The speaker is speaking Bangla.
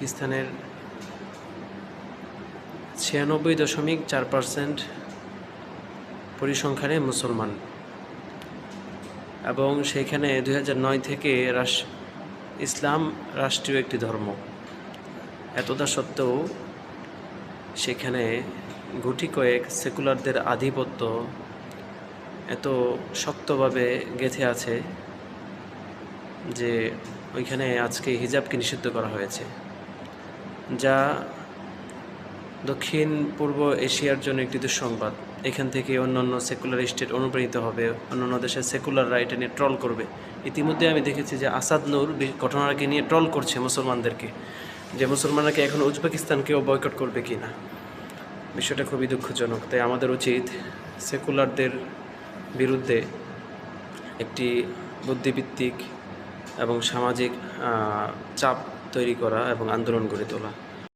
পাকিস্তানের ছিয়ানব্বই দশমিক চার পার্সেন্ট পরিসংখ্যানে মুসলমান। এবং সেখানে দুই নয় থেকে রাস, ইসলাম রাষ্ট্রীয় একটি ধর্ম। এতটা সত্ত্বেও সেখানে গুটি কয়েক সেকুলারদের আধিপত্য এত শক্তভাবে গেঁথে আছে যে ওইখানে আজকে হিজাবকে নিষিদ্ধ করা হয়েছে। যা দক্ষিণ পূর্ব এশিয়ার জন্য একটি দুঃসংবাদ। এখান থেকে অন্যান্য সেকুলার স্টেট অনুপ্রাণিত হবে, অন্যান্য দেশের সেকুলার রাইট নিয়ে ট্রল করবে। ইতিমধ্যে আমি দেখেছি যে আসাদ নূর ঘটনাকে নিয়ে ট্রল করছে মুসলমানদেরকে, যে মুসলমানরা কি এখন উজবেকিস্তানকেও বয়কট করবে কি না বিষয়টা খুবই দুঃখজনক। তাই আমাদের উচিত সেকুলারদের বিরুদ্ধে একটি বুদ্ধিভিত্তিক এবং সামাজিক চাপ তৈরি করা এবং আন্দোলন গড়ে তোলা।